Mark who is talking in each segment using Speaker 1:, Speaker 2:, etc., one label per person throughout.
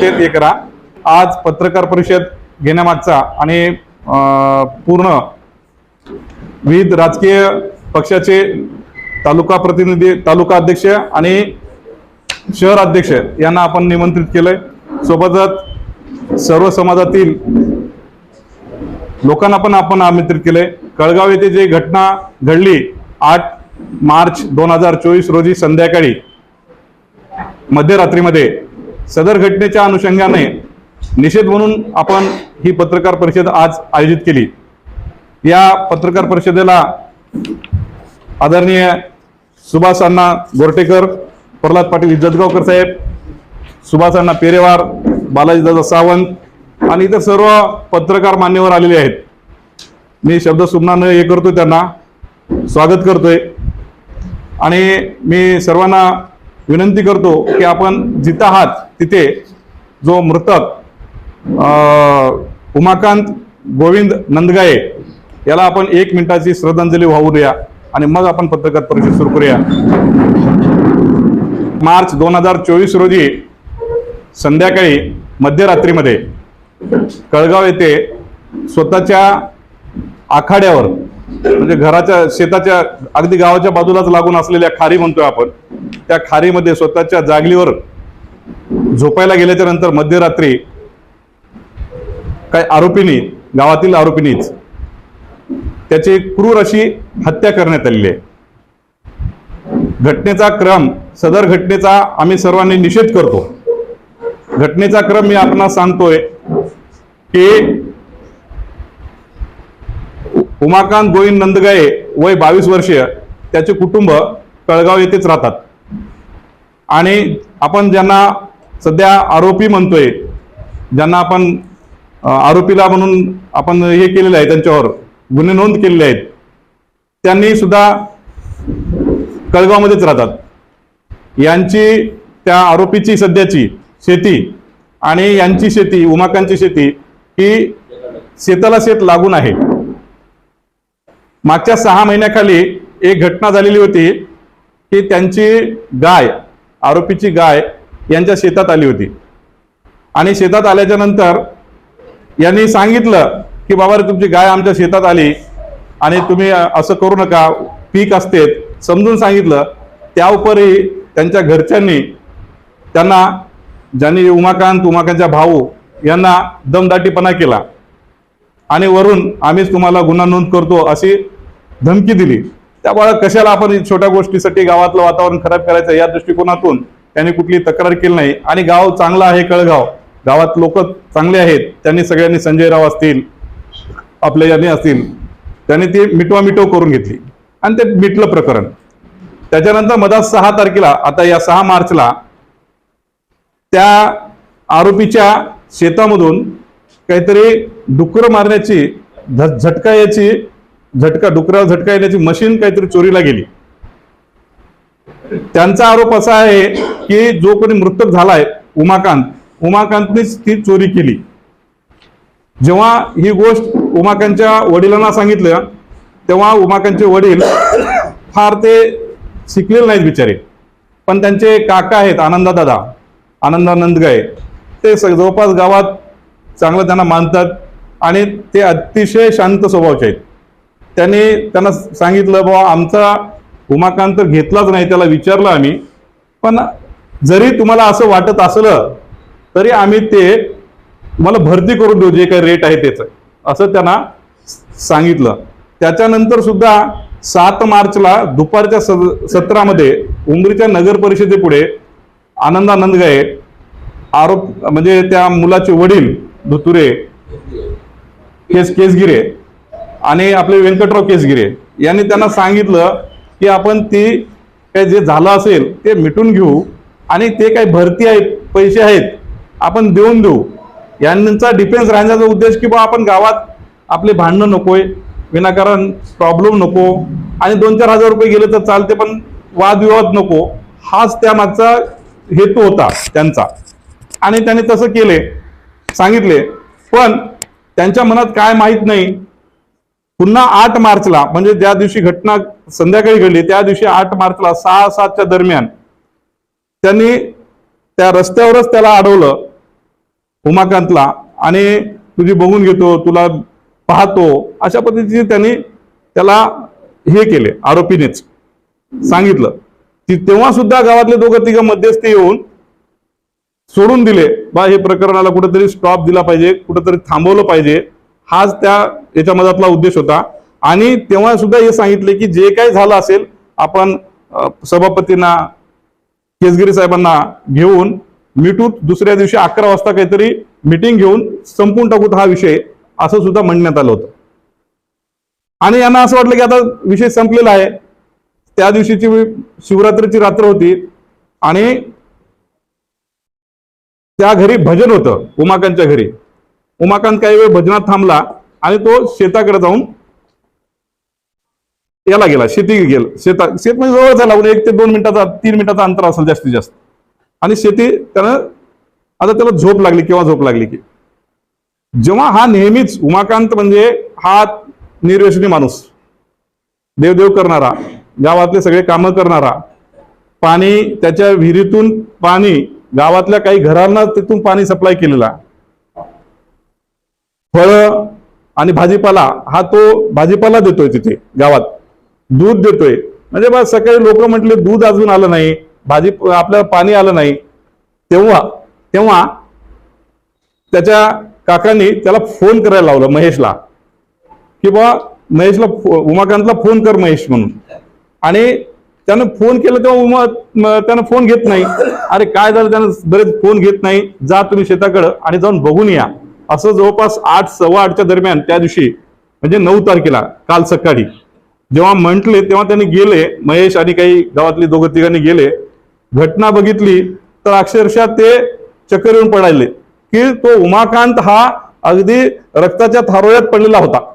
Speaker 1: ते ते करा आज पत्रकार परिषद घेण्यामागचा आणि पूर्ण विविध राजकीय पक्षाचे तालुका प्रतिनिधी तालुका अध्यक्ष आणि शहर अध्यक्ष यांना आपण निमंत्रित केलंय. सोबतच सर्व समाजातील लोकांना पण आपण आमंत्रित केलंय. कळगाव येथे जी घटना घडली आठ मार्च दोन हजार चोवीस रोजी संध्याकाळी मध्यरात्रीमध्ये सदर घटनेच्या अनुषंगाने निषेध म्हणून आपण ही पत्रकार परिषद आज आयोजित केली. या पत्रकार परिषदेला आदरणीय सुभाष अण्णा गोरटेकर प्रल्हाद पाटील इज्जतगावकर साहेब सुभाष अण्णा पेरेवार बालाजीदादा सावंत आणि इतर सर्व पत्रकार मान्यवर आलेले आहेत. मी शब्द सुमनानं हे करतोय त्यांना. स्वागत करतोय. आणि मी सर्वांना विनंती करतो की आपण जिथं आहात तिथे जो मृतक उमाकांत गोविंद नंदगाये याला आपण एक मिनिटाची श्रद्धांजली वाहूया आणि मग आपण पत्रकार परिषद सुरू करूया. मार्च दोन हजार चोवीस रोजी संध्याकाळी मध्यरात्रीमध्ये कळगाव येथे स्वतःच्या आखाड्यावर म्हणजे घराच्या शेताच्या अगदी गावाच्या बाजूलाच लागून असलेल्या खारी म्हणतोय आपण त्या खारीमध्ये स्वतःच्या जागलीवर झोपायला गेल्याच्यानंतर मध्यरात्री काही आरोपींनी गावातील आरोपींनीच त्याची क्रूर अशी हत्या करण्यात आलेली आहे. घटनेचा क्रम सदर घटनेचा आम्ही सर्वांनी निषेध करतो. घटनेचा क्रम मी आपणास सांगतोय की उमाकांत गोविंद नंदगाये वय बावीस वर्षीय त्याचे कुटुंब कळगाव येथेच राहतात. आणि आपण ज्यांना सध्या आरोपी म्हणतोय ज्यांना आपण आरोपीला म्हणून आपण हे केलेलं आहे त्यांच्यावर गुन्हे नोंद केलेले आहेत त्यांनी सुद्धा कळगावमध्येच राहतात. यांची त्या आरोपीची सध्याची शेती आणि यांची शेती उमाकांची शेती ही शेताला शेत लागून आहे. मागच्या सहा महिन्याखाली एक घटना झालेली होती की त्यांची गाय आरोपीची गाय यांच्या शेतात आली होती. आणि शेतात आल्याच्यानंतर यांनी सांगितलं की बाबा रे, तुमची गाय आमच्या शेतात आली आणि तुम्ही असं करू नका पीक असते. समजून सांगितलं. त्या उपरही त्यांच्या घरच्यांनी त्यांना ज्यांनी उमाकांत उमाकांतच्या भाऊ यांना दमदाटीपणा केला. आणि वरून आम्हीच तुम्हाला गुन्हा नोंद करतो अशी धमकी दिली. त्यामुळे कशाला आपण छोट्या गोष्टीसाठी गावातलं वातावरण खराब करायचं या दृष्टिकोनातून त्यांनी कुठली तक्रार केली नाही. आणि गाव चांगला आहे कळगाव. गावात लोक चांगले आहेत. त्यांनी सगळ्यांनी संजय राव असतील आपले यांनी असतील त्यांनी ती मिटवा मिटव करून घेतली. आणि ते मिटलं प्रकरण. त्याच्यानंतर मधात सहा तारखेला आता या सहा मार्चला त्या आरोपीच्या शेतामधून काहीतरी डुक्कर मारण्याची झ- झटका याची झटका डुकरावर झटका येण्याची मशीन काहीतरी चोरीला गेली. त्यांचा आरोप असा आहे की जो कोणी मृतक झालाय उमाकांत उमाकांतनेच ती चोरी केली. जेव्हा ही गोष्ट उमाकांतच्या वडिलांना सांगितलं तेव्हा उमाकांतचे वडील फार ते शिकलेले नाहीत बिचारे. पण त्यांचे काका आहेत आनंदा दादा गाय ते जवळपास गावात चांगलं त्यांना मानतात आणि ते अतिशय शांत स्वभावचे आहेत. त्यांनी त्यांना सांगितलं बाबा आमचा उमाकांत घेतलाच नाही त्याला विचारलं आम्ही. पण जरी तुम्हाला असं वाटत असलं तरी आम्ही ते तुम्हाला भरती करून देऊ जे काही रेट आहे त्याचं. असं त्यांना सांगितलं. त्याच्यानंतर सुद्धा सात मार्चला दुपारच्या स- सत्रामध्ये उमरीच्या नगर परिषदेपुढे आनंदा नंदगाये आरोप म्हणजे त्या मुलाचे वडील धुतुरे केस केसगिरे आणि आपले व्यंकटराव केसगिरे यांनी त्यांना सांगितलं की आपण ती काय जे झालं असेल ते मिटून घेऊ आणि ते काही भरती आहेत पैसे आहेत आपण देऊन देऊ. यांचा डिफेन्स राहण्याचा उद्देश की बा आपण गावात आपले भांडणं नकोय विनाकारण प्रॉब्लेम नको आणि दोन चार हजार रुपये गेले तर चालते पण वादविवाद नको. हाच त्यामागचा हेतू होता त्यांचा. आणि त्यांनी तसं केले सांगितले. पण त्यांच्या मनात काय माहीत नाही पुन्हा आठ मार्चला म्हणजे ज्या दिवशी घटना संध्याकाळी घडली त्या दिवशी आठ मार्चला सहा सातच्या दरम्यान त्यांनी त्या रस्त्यावरच त्याला अडवलं उमाकांतला. आणि तुझी बघून घेतो तुला पाहतो अशा पद्धतीने त्यांनी त्याला हे केले आरोपीनेच सांगितलं. की तेव्हा सुद्धा गावातले दोघं तिघं मध्यस्थी येऊन सोडून दिले. बा हे प्रकरणाला कुठेतरी स्टॉप दिला पाहिजे कुठेतरी थांबवलं पाहिजे. हाच त्या याच्या मधातला उद्देश होता. आणि तेव्हा सुद्धा हे सांगितले की जे काही झालं असेल आपण सभापतींना केसगिरी साहेबांना घेऊन मिटू दुसऱ्या दिवशी अकरा वाजता काहीतरी मिटिंग घेऊन संपून टाकूत हा विषय असं सुद्धा म्हणण्यात आलं होतं. आणि यांना असं वाटलं की आता विषय संपलेला आहे. त्या दिवशीची शिवरात्रीची रात्र होती आणि त्या घरी भजन होतं उमाकांच्या घरी. उमाकांत काही वेळ भजनात थांबला आणि तो शेताकडे जाऊन याला गेला शेती गेला. शेता शेत म्हणजे जवळ झाला एक ते दोन मिनिटाचा तीन मिनिटाचा अंतर असेल जास्तीत जास्त. आणि शेती त्यानं आता त्याला झोप लागली किंवा झोप लागली की? जेव्हा हा नेहमीच उमाकांत म्हणजे हा निर्व्यसनी माणूस देवदेव करणारा गावातले सगळे कामं करणारा पाणी त्याच्या विहिरीतून पाणी गावातल्या काही घरांना तिथून पाणी सप्लाय केलेला फळं आणि भाजीपाला हा तो भाजीपाला देतोय तिथे गावात. दूध देतोय. म्हणजे बा सकाळी लोक म्हटले दूध अजून आलं नाही भाजी आपल्याला पाणी आलं नाही. तेव्हा तेव्हा त्याच्या काकांनी त्याला फोन करायला लावलं महेशला. की बा महेशला फो- उमाकांतला फोन कर महेश म्हणून. आणि त्यानं फोन केलं तेव्हा उमा त्यानं फोन घेत नाही. अरे काय झालं? त्यानं बरेच फोन घेत नाही. जा तुम्ही शेताकडं आणि जाऊन बघून या. असं जवळपास आठ सव्वा आठच्या दरम्यान त्या दिवशी म्हणजे नऊ तारखेला काल सकाळी जेव्हा म्हटले तेव्हा त्यांनी गेले महेश आणि काही गावातली दोघं तिघांनी गेले घटना बघितली तर अक्षरशः ते चक्कर येऊन पडायले की तो उमाकांत हा अगदी रक्ताच्या थारोळ्यात पडलेला होता.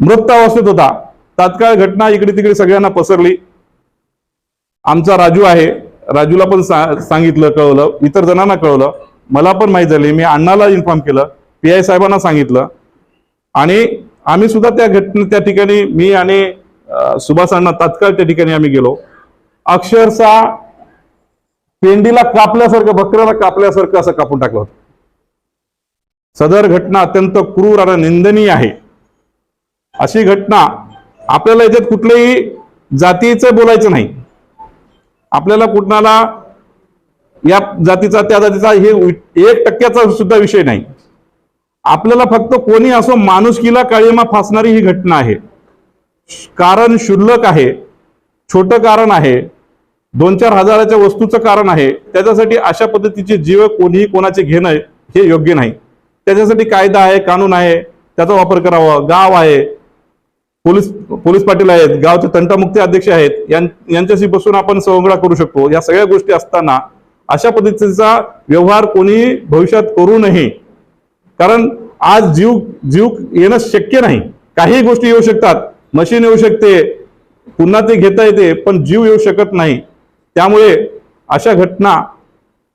Speaker 1: मृत अवस्थेत होता. तात्काळ घटना इकडे तिकडे सगळ्यांना पसरली. आमचा राजू आहे. राजूला पण सा- सांगितलं कळवलं. इतर जणांना कळवलं. मला पण माहीत झाली मी अण्णाला इन्फॉर्म केलं पी आय साहेबांना सांगितलं. आणि आम्ही सुद्धा त्या घटने त्या ठिकाणी मी आणि सुभाष अण्णा तात्काळ त्या ठिकाणी आम्ही गेलो. अक्षरशः पेंडीला कापल्यासारखं बकऱ्याला कापल्यासारखं असं कापून टाकलं होतं. सदर घटना अत्यंत क्रूर आणि निंदनीय आहे. अशी घटना आपल्याला याच्यात कुठल्याही जातीचं बोलायचं नाही. आपल्याला कुठणाला या जातीचा त्या जातीचा हे एक टक्क्याचा सुद्धा विषय नाही. आपल्याला फक्त कोणी असो माणुसकीला काळीमा फासणारी ही घटना आहे. कारण क्षुल्लक आहे छोटं कारण आहे दोन चार हजाराच्या वस्तूचं कारण आहे त्याच्यासाठी अशा पद्धतीचे जीव कोणीही कोणाचे घेणं हे योग्य नाही. त्याच्यासाठी कायदा आहे कानून आहे त्याचा वापर करावा. गाव आहे पोलीस पोलीस पाटील आहेत गावचे तंटामुक्ती अध्यक्ष आहेत यांच्याशी बसून आपण संग्रह करू शकतो. या सगळ्या गोष्टी असताना अशा पद्धतीचा व्यवहार कोणी भविष्यात करू नये. कारण आज जीव जीव येणं शक्य नाही. काही गोष्टी येऊ शकतात. मशीन येऊ शकते. पुन्हा ते घेता येते पण जीव येऊ शकत नाही. त्यामुळे अशा घटना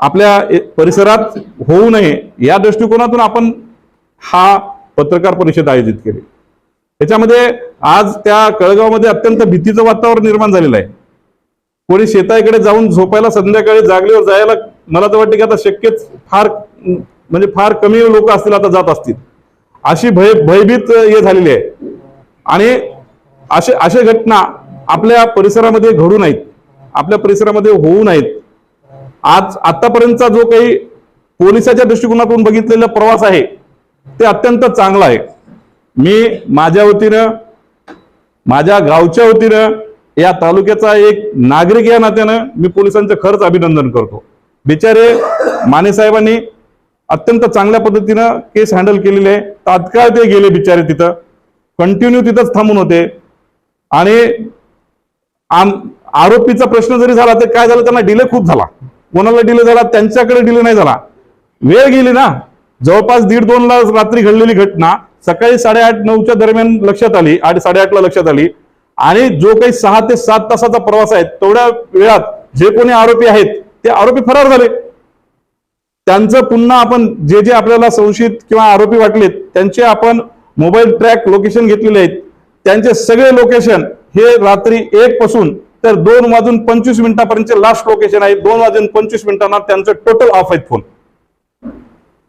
Speaker 1: आपल्या परिसरात होऊ नये. या दृष्टिकोनातून आपण हा पत्रकार परिषद आयोजित केली. त्याच्यामध्ये आज त्या कळगावमध्ये अत्यंत भीतीचं वातावरण निर्माण झालेलं आहे. कोणी शेताकडे जाऊन झोपायला संध्याकाळी जागलीवर जायला मला तर वाटते की आता शक्यच फार म्हणजे फार कमी लोक असतील आता जात असतील. अशी भय भयभीत हे झालेली आहे. आणि असे अशा घटना आपल्या परिसरामध्ये घडू नाहीत. आपल्या परिसरामध्ये होऊ नाहीत. आज आतापर्यंतचा जो काही पोलिसाच्या दृष्टिकोनातून बघितलेला प्रवास आहे ते अत्यंत चांगला आहे. मी माझ्या वतीनं माझ्या गावच्या वतीनं या तालुक्याचा एक नागरिक या नात्यानं मी पोलिसांचं खरंच अभिनंदन करतो. बिचारे माने साहेबांनी अत्यंत चांगल्या पद्धतीनं केस हँडल केलेली आहे. तात्काळ ते गेले बिचारे तिथं. कंटिन्यू तिथंच थांबून होते. आणि आम आरोपीचा प्रश्न जरी झाला तर काय झालं? त्यांना डिले खूप झाला. कोणाला डिले झाला? त्यांच्याकडे डिले नाही झाला. वेळ गेली ना. जवळपास दीड दोनला रात्री घडलेली घटना सकाळी साडेआठ नऊच्या दरम्यान लक्षात आली. आठ साडेआठला लक्षात आली. आणि जो काही सहा ते सात तासाचा प्रवास आहे तेवढ्या वेळात जे कोणी आरोपी आहेत ते आरोपी फरार झाले. त्यांचं पुन्हा आपण जे जे आपल्याला संशयित किंवा आरोपी वाटलेत त्यांचे आपण मोबाईल ट्रॅक लोकेशन घेतलेले आहेत. त्यांचे सगळे लोकेशन हे रात्री एक पासून तर दोन वाजून पंचवीस मिनिटापर्यंतचे लास्ट लोकेशन आहे. दोन वाजून पंचवीस मिनिटांना त्यांचं टोटल ऑफ आहेत फोन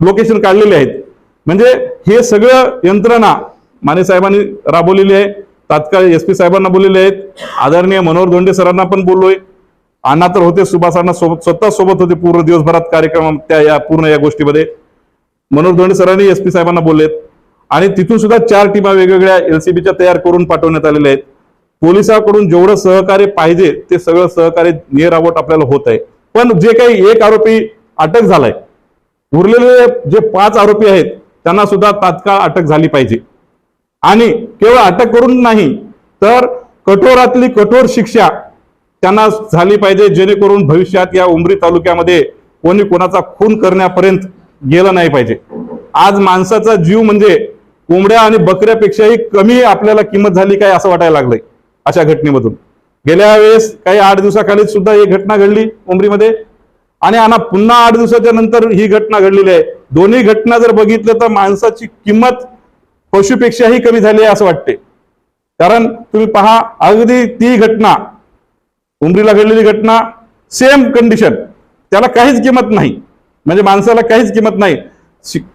Speaker 1: लोकेशन काढलेले आहेत. म्हणजे हे सगळं यंत्रणा माने साहेबांनी राबवलेली आहे. तात्काळ एस पी साहेबांना बोललेले आहेत. आदरणीय मनोहर धोंडे सरांना पण बोललोय. अण्णा तर होते सुभाषांना सोबत स्वतः सोबत होते पूर्ण दिवसभरात कार्यक्रम त्या या पूर्ण या गोष्टीमध्ये. मनोहर धोंडे सरांनी एस पी साहेबांना बोललेत. आणि तिथून सुद्धा चार टीमा वेगवेगळ्या एलसीबीच्या तयार करून पाठवण्यात आलेल्या आहेत. पोलिसांकडून जेवढं सहकार्य पाहिजे ते सगळं सहकार्य निरावट आपल्याला होत आहे. पण जे काही एक आरोपी अटक झालाय उरलेले जे पाच आरोपी आहेत त्यांना सुद्धा तात्काळ अटक झाली पाहिजे. आणि केवळ अटक करून नाही तर कठोरातली कठोर शिक्षा त्यांना झाली पाहिजे जेणेकरून भविष्यात या उमरी तालुक्यामध्ये कोणी कोणाचा खून करण्यापर्यंत गेलं नाही पाहिजे. आज माणसाचा जीव म्हणजे कोंबड्या आणि बकऱ्यापेक्षाही कमी आपल्याला किंमत झाली काय असं वाटायला लागलंय अशा घटनेमधून. गेल्या वेळेस काही आठ दिवसाखाली सुद्धा एक घटना घडली उमरीमध्ये. आणि आणा पुन्हा आठ दिवसाच्या नंतर ही घटना घडलेली आहे. दोन्ही घटना जर बघितलं तर माणसाची किंमत पशुपेक्षाही कमी झाली आहे असं वाटते. कारण तुम्ही पहा अगदी ती घटना उमरीला घडलेली घटना सेम कंडिशन त्याला काहीच किंमत नाही. म्हणजे माणसाला काहीच किंमत नाही.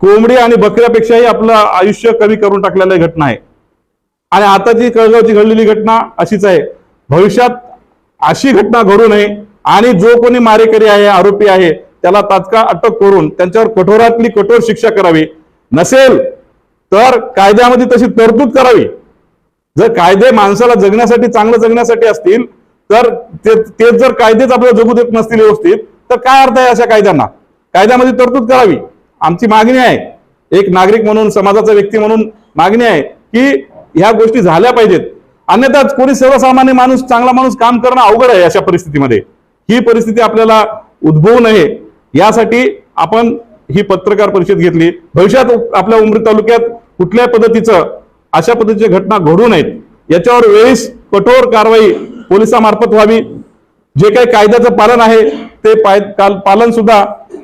Speaker 1: कोंबडी आणि बकऱ्यापेक्षाही आपलं आयुष्य कमी करून टाकलेली घटना आहे. आणि आता जी कळगावची घडलेली घटना अशीच आहे. भविष्यात अशी घटना घडू नये आणि जो कोणी मारेकरी आहे आरोपी आहे त्याला तात्काळ अटक करून त्यांच्यावर कठोरातली कठोर शिक्षा करावी. नसेल तर कायद्यामध्ये तशी तरतूद करावी. जर कायदे माणसाला जगण्यासाठी चांगलं जगण्यासाठी असतील तर ते जर कायदेच आपल्याला जगू देत नसतील व्यवस्थित तर काय अर्थ आहे अशा कायद्यांना? कायद्यामध्ये तरतूद करावी. आमची मागणी आहे एक नागरिक म्हणून समाजाचा व्यक्ती म्हणून मागणी आहे की ह्या गोष्टी झाल्या पाहिजेत. अन्यथा कोणी सर्वसामान्य माणूस चांगला माणूस काम करणं अवघड आहे अशा परिस्थितीमध्ये. ही परिस्थिती आपल्याला उद्भवू नये. यासाठी आपण ही पत्रकार परिषद घेतली. भविष्यात आपल्या उमरी तालुक्यात कुठल्याही पद्धतीचं अशा पद्धतीच्या घटना घडू नयेत. याच्यावर वेळीस कठोर कारवाई पोलिसामार्फत व्हावी. जे काही कायद्याचं पालन आहे ते पाय काल पालन सुद्धा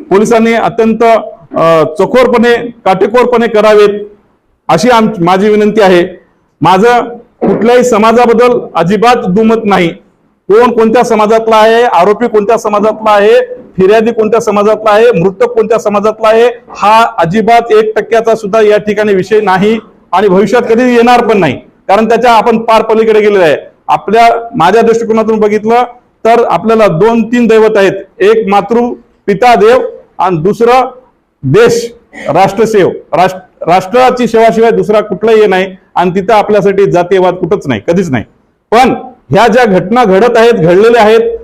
Speaker 1: पोलिसांनी अत्यंत चखोरपणे चोखोरपणे काटेकोरपणे करावेत अशी आम माझी विनंती आहे. माझं कुठल्याही समाजाबद्दल अजिबात दुमत नाही. कोण कोणत्या समाजातला आहे आरोपी कोणत्या समाजातला आहे फिर्यादी कोणत्या समाजातला आहे मृतक कोणत्या समाजातला आहे हा अजिबात एक टक्क्याचा सुद्धा या ठिकाणी विषय नाही आणि भविष्यात कधी येणार पण नाही. कारण त्याच्या आपण पार पलीकडे गेलेलो आहे. आपल्या माझ्या दृष्टिकोनातून बघितलं तर आपल्याला दोन तीन दैवत आहेत. एक मातृ पिता देव आणि दुसरं देश राष्ट्रसेव राष्ट्र राष्ट्राची सेवाशिवाय दुसरा कुठलाही हे नाही आणि तिथं आपल्यासाठी जातीयवाद कुठंच नाही कधीच नाही. पण ह्या ज्या घटना घडत आहेत घडलेल्या आहेत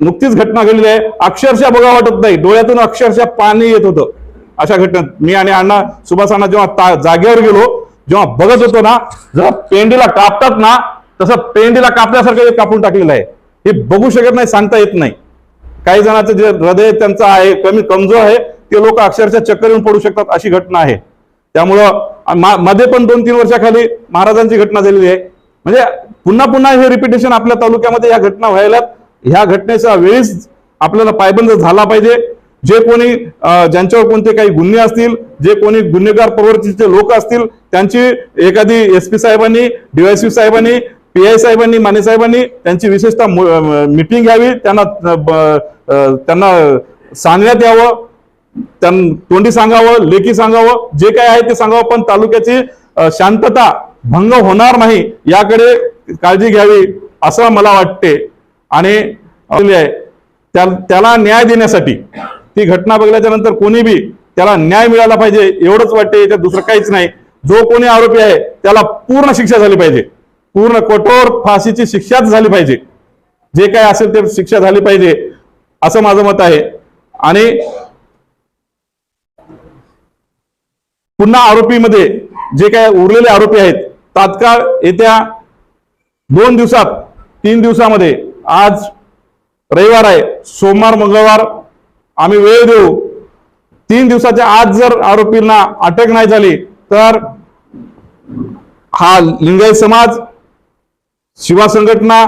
Speaker 1: नुकतीच घटना घडलेली आहे. अक्षरशः बघा वाटत नाही. डोळ्यातून अक्षरशः पाणी येत होतं. अशा घटनेत मी आणि अण्णा सुभाष अण्णा जेव्हा ता- जागेवर गेलो जेव्हा बघत होतो ना जसं पेंडीला कापतात ना तसं पेंडीला कापल्यासारखं कापून टाकलेलं आहे. हे बघू शकत नाही सांगता येत नाही. काही जणांचं जे हृदय त्यांचं आहे कमी कमजोर आहे ते लोक अक्षरशः चक्कर येऊन पडू शकतात अशी घटना आहे. त्यामुळं मा- मध्ये पण दोन तीन वर्षाखाली महाराजांची घटना झालेली आहे. म्हणजे पुन्हा पुन्हा हे रिपिटेशन आपल्या तालुक्यामध्ये या घटना व्हायला ह्या घटनेचा वेळीच आपल्याला पायबंद झाला पाहिजे. जे कोणी ज्यांच्यावर कोणते काही गुन्हे असतील जे कोणी गुन्हेगार प्रवृत्तीचे लोक असतील त्यांची एखादी एस पी साहेबांनी डीवायसी साहेबांनी पी आय साहेबांनी माने साहेबांनी त्यांची विशेषतः मिटिंग घ्यावी त्यांना ब- त्यांना सांगण्यात यावं त्यां तोंडी सांगावं लेखी सांगावं जे काय आहे ते सांगावं पण तालुक्याची शांतता भंग होणार नाही याकडे काळजी घ्यावी असं मला वाटते. आणि त्या- त्याला न्याय देण्यासाठी ती घटना बघल्याच्या नंतर कोणी बी त्याला न्याय मिळाला पाहिजे एवढंच वाटते याच्यात दुसरं काहीच नाही. जो कोणी आरोपी आहे त्याला पूर्ण शिक्षा झाली पाहिजे. पूर्ण कठोर फाशीची शिक्षाच झाली पाहिजे. जे काय असेल ते शिक्षा झाली पाहिजे असं माझं मत आहे. आणि पुन्हा आरोपीमध्ये जे काय उरलेले आरोपी आहेत तात्काळ येत्या दोन दिवसात तीन दिवसामध्ये आज रविवार आहे सोमवार मंगळवार आम्ही वेळ देऊ. तीन दिवसाच्या आत जर आरोपींना अटक नाही झाली तर हा लिंगायत समाज शिवा संघटना